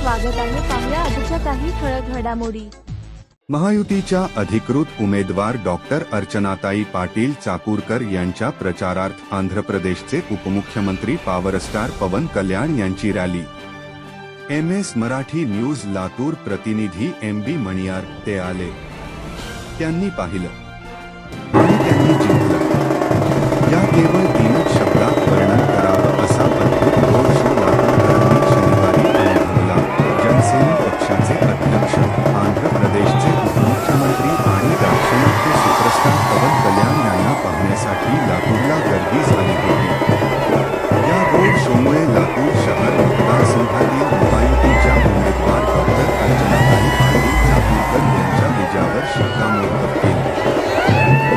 स्वागत आहे पाहुया आजच्या काही ठळक घडामोडी. महायुतीच्या अधिकृत उमेदवार डॉक्टर अर्चनाताई पाटील चाकूरकर यांच्या प्रचारार्थ आंध्र प्रदेशचे उपमुख्यमंत्री पॉवरस्टार पवन कल्याण यांची rally. M S Marathi news Latur प्रतिनिधी एम बी मणियार ते आले. त्यांनी पाहिलं. आणि त्यांनी जिंकलं. या केवळ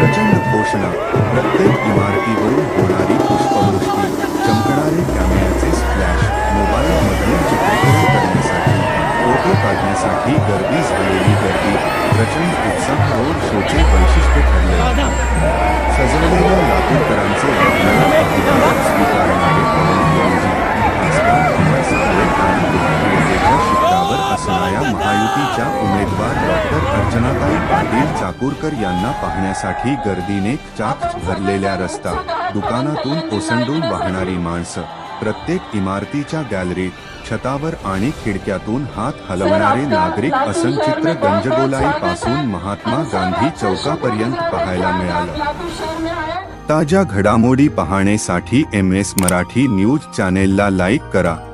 प्रचंड घोषणा. प्रत्येक इमारतीवरून होणारी पुष्पवृष्टी, चमकणारे कॅमेऱ्याचे स्प्लॅश मोबाईलमधून चित्रकरण करण्यासाठी, फ़ोटो काढण्यासाठी गर्दी झालेली गर्दी, प्रचंड उत्साह रोड शोचे वैशिष्ट्य शिखरावर महायुतीच्या उमेदवार डॉक्टर अर्चनाताई पाटील चाकूरकर यांना पाहण्यासाठी गर्दीने चाक भरलेल्या रस्ता दुकानातून ओसंडून वाहणारी माणसं प्रत्येक इमारतीच्या गॅलरीत छतावर आणि खिडक्यातून हात हलवणारे नागरिक असंचित्र गंजगोलाई पासून महात्मा गांधी चौकापर्यंत पाहायला मिळालं. ताज्या घडामोडी पाहण्यासाठी एम एस मराठी न्यूज चॅनेलला लाईक करा.